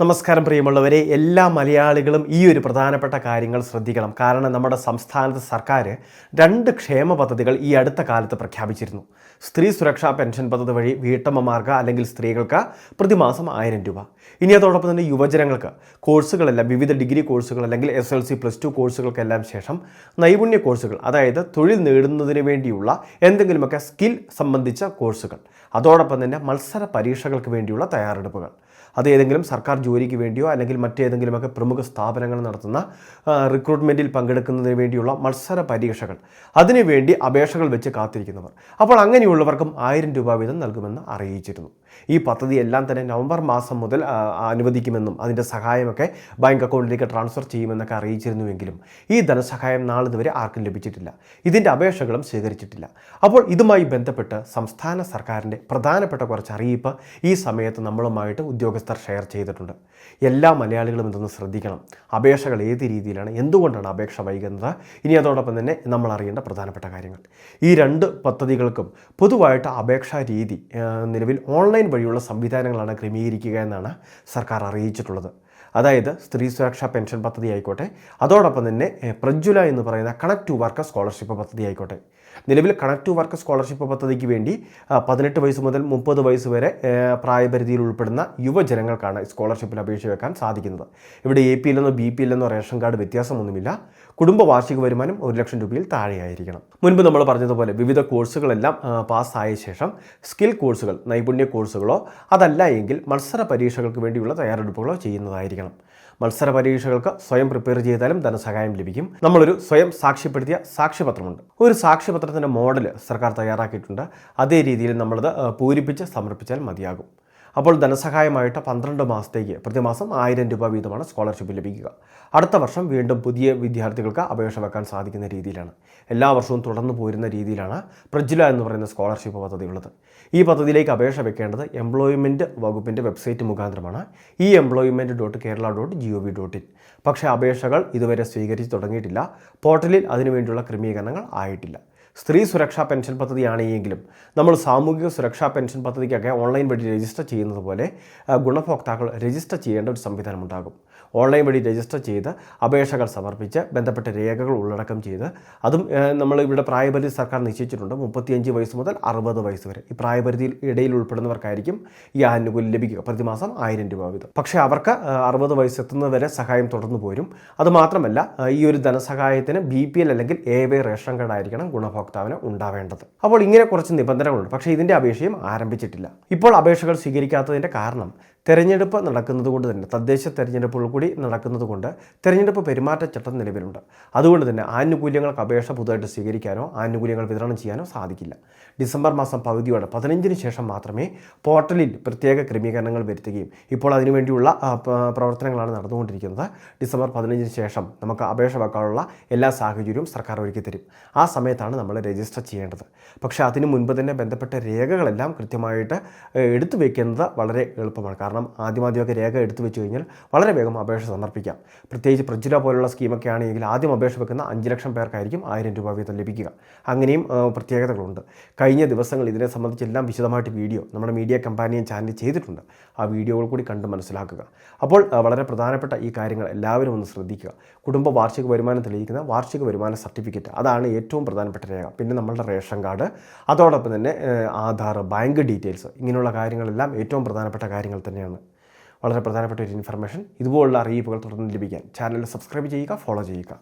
നമസ്കാരം പ്രിയമുള്ളവരെ എല്ലാ മലയാളികളും ഈ ഒരു പ്രധാനപ്പെട്ട കാര്യങ്ങൾ ശ്രദ്ധിക്കണം. കാരണം നമ്മുടെ സംസ്ഥാനത്ത് സർക്കാർ രണ്ട് ക്ഷേമ പദ്ധതികൾ ഈ അടുത്ത കാലത്ത് പ്രഖ്യാപിച്ചിരുന്നു. സ്ത്രീ സുരക്ഷാ പെൻഷൻ പദ്ധതി വഴി വീട്ടമ്മമാർക്ക് അല്ലെങ്കിൽ സ്ത്രീകൾക്ക് പ്രതിമാസം ആയിരം രൂപ. ഇനി അതോടൊപ്പം തന്നെ യുവജനങ്ങൾക്ക് കോഴ്സുകളെല്ലാം വിവിധ ഡിഗ്രി കോഴ്സുകൾ അല്ലെങ്കിൽ S L C plus two കോഴ്സുകൾക്കെല്ലാം ശേഷം നൈപുണ്യ കോഴ്സുകൾ അതായത് തൊഴിൽ നേടുന്നതിന് വേണ്ടിയുള്ള എന്തെങ്കിലുമൊക്കെ സ്കിൽ സംബന്ധിച്ച കോഴ്സുകൾ. അതോടൊപ്പം തന്നെ മത്സര പരീക്ഷകൾക്ക് വേണ്ടിയുള്ള തയ്യാറെടുപ്പുകൾ. അത് ഏതെങ്കിലും സർക്കാർ ജോലിക്ക് വേണ്ടിയോ അല്ലെങ്കിൽ മറ്റേതെങ്കിലുമൊക്കെ പ്രമുഖ സ്ഥാപനങ്ങൾ നടത്തുന്ന റിക്രൂട്ട്മെന്റിൽ പങ്കെടുക്കുന്നതിന് വേണ്ടിയുള്ള മത്സര പരീക്ഷകൾ. അതിനുവേണ്ടി അപേക്ഷകൾ വെച്ച് കാത്തിരിക്കുന്നവർ. അപ്പോൾ അങ്ങനെയുള്ളവർക്കും ആയിരം രൂപ വീതം നൽകുമെന്ന് അറിയിച്ചിരുന്നു. ഈ പദ്ധതി എല്ലാം തന്നെ നവംബർ മാസം മുതൽ അനുവദിക്കുമെന്നും അതിന്റെ സഹായമൊക്കെ ബാങ്ക് അക്കൗണ്ടിലേക്ക് ട്രാൻസ്ഫർ ചെയ്യുമെന്നൊക്കെ അറിയിച്ചിരുന്നുവെങ്കിലും ഈ ധനസഹായം നാളിതുവരെ ആർക്കും ലഭിച്ചിട്ടില്ല. ഇതിന്റെ അപേക്ഷകളും സ്വീകരിച്ചിട്ടില്ല അപ്പോൾ ഇതുമായി ബന്ധപ്പെട്ട് സംസ്ഥാന സർക്കാരിന്റെ പ്രധാനപ്പെട്ട കുറച്ച് അറിയിപ്പ് ഈ സമയത്ത് നമ്മളുമായിട്ട് ഉദ്യോഗസ്ഥർ ഷെയർ ചെയ്തിട്ടുണ്ട്. എല്ലാ മലയാളികളും ഇതൊന്ന് ശ്രദ്ധിക്കണം. അപേക്ഷകൾ ഏത് രീതിയിലാണ്? എന്തുകൊണ്ടാണ് അപേക്ഷ വൈകുന്നത്? ഇനി അതോടൊപ്പം തന്നെ നമ്മൾ അറിയേണ്ട പ്രധാനപ്പെട്ട കാര്യങ്ങൾ. ഈ രണ്ട് പദ്ധതികൾക്കും പൊതുവായിട്ട് അപേക്ഷാ രീതി നിലവിൽ ഓൺലൈൻ വഴിയുള്ള സംവിധാനങ്ങളാണ് ക്രമീകരിക്കുക എന്നാണ് സർക്കാർ അറിയിച്ചിട്ടുള്ളത്. അതായത് സ്ത്രീ സുരക്ഷാ പെൻഷൻ പദ്ധതി ആയിക്കോട്ടെ. അതോടൊപ്പം തന്നെ പ്രജ്വല എന്ന് പറയുന്ന കണക്ട് ടു വർക്ക് സ്കോളർഷിപ്പ് പദ്ധതി ആയിക്കോട്ടെ. നിലവിൽ കണക്ട് ടു വർക്ക് സ്കോളർഷിപ്പ് പദ്ധതിക്ക് വേണ്ടി പതിനെട്ട് വയസ്സ് മുതൽ മുപ്പത് വയസ്സ് വരെ പ്രായപരിധിയിൽ ഉൾപ്പെടുന്ന യുവജനങ്ങൾക്കാണ് സ്കോളർഷിപ്പിൽ അപേക്ഷ വെക്കാൻ സാധിക്കുന്നത്. ഇവിടെ എ പി എല്ലെന്നോ ബി പി എല്ലെന്നോ റേഷൻ കാർഡ് വ്യത്യാസമൊന്നുമില്ല. കുടുംബ വാർഷിക വരുമാനം ഒരു ലക്ഷം രൂപയിൽ താഴെയായിരിക്കണം. മുൻപ് നമ്മൾ പറഞ്ഞതുപോലെ വിവിധ കോഴ്സുകളെല്ലാം പാസ്സായ ശേഷം സ്കിൽ കോഴ്സുകൾ നൈപുണ്യ കോഴ്സുകളോ അതല്ല എങ്കിൽ മത്സര പരീക്ഷകൾക്ക് വേണ്ടിയുള്ള തയ്യാറെടുപ്പുകളോ ചെയ്യുന്നതായിരിക്കണം. മത്സര പരീക്ഷകൾക്ക് സ്വയം പ്രിപ്പയർ ചെയ്താലും ധനസഹായം ലഭിക്കും. നമ്മളൊരു സ്വയം സാക്ഷ്യപ്പെടുത്തിയ സാക്ഷ്യപത്രമുണ്ട്. ഒരു സാക്ഷ്യപത്രത്തിന്റെ മോഡൽ സർക്കാർ തയ്യാറാക്കിയിട്ടുണ്ട്. അതേ രീതിയിൽ നമ്മളത് പൂരിപ്പിച്ച് സമർപ്പിച്ചാൽ മതിയാകും. അപ്പോൾ ധനസഹായമായിട്ട് പന്ത്രണ്ട് മാസത്തേക്ക് പ്രതിമാസം ആയിരം രൂപ വീതമാണ് സ്കോളർഷിപ്പ് ലഭിക്കുക. അടുത്ത വർഷം വീണ്ടും പുതിയ വിദ്യാർത്ഥികൾക്ക് അപേക്ഷ വെക്കാൻ സാധിക്കുന്ന രീതിയിലാണ്. എല്ലാ വർഷവും തുടർന്നു പോരുന്ന രീതിയിലാണ് പ്രജ്വല എന്ന് പറയുന്ന സ്കോളർഷിപ്പ് പദ്ധതി ഉള്ളത് ഈ പദ്ധതിയിലേക്ക് അപേക്ഷ വെക്കേണ്ടത് എംപ്ലോയ്മെന്റ് വകുപ്പിന്റെ വെബ്സൈറ്റ് മുഖാന്തരമാണ്. ഈ employment dot Kerala dot G O V dot in പക്ഷേ അപേക്ഷകൾ ഇതുവരെ സ്വീകരിച്ച് തുടങ്ങിയിട്ടില്ല. പോർട്ടലിൽ അതിനുവേണ്ടിയുള്ള ക്രമീകരണങ്ങൾ ആയിട്ടില്ല. സ്ത്രീ സുരക്ഷാ പെൻഷൻ പദ്ധതിയാണെങ്കിലും നമ്മൾ സാമൂഹിക സുരക്ഷാ പെൻഷൻ പദ്ധതിക്കൊക്കെ ഓൺലൈൻ വഴി രജിസ്റ്റർ ചെയ്യുന്നത് പോലെ ഗുണഭോക്താക്കൾ രജിസ്റ്റർ ചെയ്യേണ്ട ഒരു സംവിധാനം ഉണ്ടാകും. ഓൺലൈൻ വഴി രജിസ്റ്റർ ചെയ്ത് അപേക്ഷകൾ സമർപ്പിച്ച് ബന്ധപ്പെട്ട രേഖകൾ ഉള്ളടക്കം ചെയ്ത് അതും നമ്മൾ ഇവിടെ പ്രായപരിധി സർക്കാർ നിശ്ചയിച്ചിട്ടുണ്ട്. മുപ്പത്തിയഞ്ച് വയസ്സ് മുതൽ അറുപത് വയസ്സ് വരെ. ഈ പ്രായപരിധിയിൽ ഇടയിൽ ഉൾപ്പെടുന്നവർക്കായിരിക്കും ഈ ആനുകൂല്യം ലഭിക്കുക. പ്രതിമാസം ആയിരം രൂപ വീതം. പക്ഷേ അവർക്ക് അറുപത് വയസ്സെത്തുന്നവരെ സഹായം തുടർന്നു പോരും. അതുമാത്രമല്ല ഈ ഒരു ധനസഹായത്തിന് ബി അല്ലെങ്കിൽ എ വൈ റേഷൻ കാർഡ് ആയിരിക്കണം ഗുണഭോക്താവിന് ഉണ്ടാവേണ്ടത്. അപ്പോൾ ഇങ്ങനെ കുറച്ച് നിബന്ധനകളുണ്ട്. പക്ഷേ ഇതിന്റെ അപേക്ഷയും ആരംഭിച്ചിട്ടില്ല. ഇപ്പോൾ അപേക്ഷകൾ സ്വീകരിക്കാത്തതിന്റെ കാരണം തെരഞ്ഞെടുപ്പ് നടക്കുന്നത് കൊണ്ട് തന്നെ തദ്ദേശ തെരഞ്ഞെടുപ്പുകൾ കൂടി നടക്കുന്നത് കൊണ്ട് തെരഞ്ഞെടുപ്പ് പെരുമാറ്റച്ചട്ടം നിലവിലുണ്ട്. അതുകൊണ്ട് തന്നെ ആനുകൂല്യങ്ങൾക്ക് അപേക്ഷ പുതുതായിട്ട് സ്വീകരിക്കാനോ ആനുകൂല്യങ്ങൾ വിതരണം ചെയ്യാനോ സാധിക്കില്ല. ഡിസംബർ മാസം പകുതിയോടെ പതിനഞ്ചിന് ശേഷം മാത്രമേ പോർട്ടലിൽ പ്രത്യേക ക്രമീകരണങ്ങൾ വരുത്തുകയും ഇപ്പോൾ അതിനുവേണ്ടിയുള്ള പ്രവർത്തനങ്ങളാണ് നടന്നുകൊണ്ടിരിക്കുന്നത്. ഡിസംബർ പതിനഞ്ചിന് ശേഷം നമുക്ക് അപേക്ഷ വെക്കാനുള്ള എല്ലാ സാഹചര്യവും സർക്കാർ ഒരുക്കി തരും. ആ സമയത്താണ് നമ്മൾ രജിസ്റ്റർ ചെയ്യേണ്ടത്. പക്ഷേ അതിന് മുൻപ് തന്നെ ബന്ധപ്പെട്ട രേഖകളെല്ലാം കൃത്യമായിട്ട് എടുത്തു വയ്ക്കുന്നത് വളരെ എളുപ്പമാണ്. കാരണം ആദ്യമാദ്യമൊക്കെ രേഖ എടുത്തു വെച്ച് കഴിഞ്ഞാൽ വളരെ വേഗം അപേക്ഷ സമർപ്പിക്കാം. പ്രത്യേകിച്ച് പ്രജ്വല പോലുള്ള സ്കീമൊക്കെ ആണെങ്കിൽ ആദ്യം അപേക്ഷ വെക്കുന്ന അഞ്ച് ലക്ഷം പേർക്കായിരിക്കും ആയിരം രൂപ വീതം ലഭിക്കുക. അങ്ങനെയും പ്രത്യേകതകളുണ്ട്. കഴിഞ്ഞ ദിവസങ്ങൾ ഇതിനെ സംബന്ധിച്ചെല്ലാം വിശദമായിട്ട് വീഡിയോ നമ്മുടെ മീഡിയ കമ്പാനിയൻ ചാനൽ ചെയ്തിട്ടുണ്ട്. ആ വീഡിയോകൾ കൂടി കണ്ട് മനസ്സിലാക്കുക. അപ്പോൾ വളരെ പ്രധാനപ്പെട്ട ഈ കാര്യങ്ങൾ എല്ലാവരും ഒന്ന് ശ്രദ്ധിക്കുക. കുടുംബ വാർഷിക വരുമാനം തെളിയിക്കുന്ന വാർഷിക വരുമാന സർട്ടിഫിക്കറ്റ്. അതാണ് ഏറ്റവും പ്രധാനപ്പെട്ട രേഖ. പിന്നെ നമ്മളുടെ റേഷൻ കാർഡ്. അതോടൊപ്പം തന്നെ ആധാർ ബാങ്ക് ഡീറ്റെയിൽസ്. ഇങ്ങനെയുള്ള കാര്യങ്ങളെല്ലാം ഏറ്റവും പ്രധാനപ്പെട്ട കാര്യങ്ങൾ തന്നെയാണ്. വളരെ പ്രധാനപ്പെട്ട ഒരു ഇൻഫർമേഷൻ ഇതുപോലുള്ള അറിയിപ്പുകൾ തുടർന്ന് ലഭിക്കാൻ ചാനൽ സബ്സ്ക്രൈബ് ചെയ്യുക ഫോളോ ചെയ്യുക.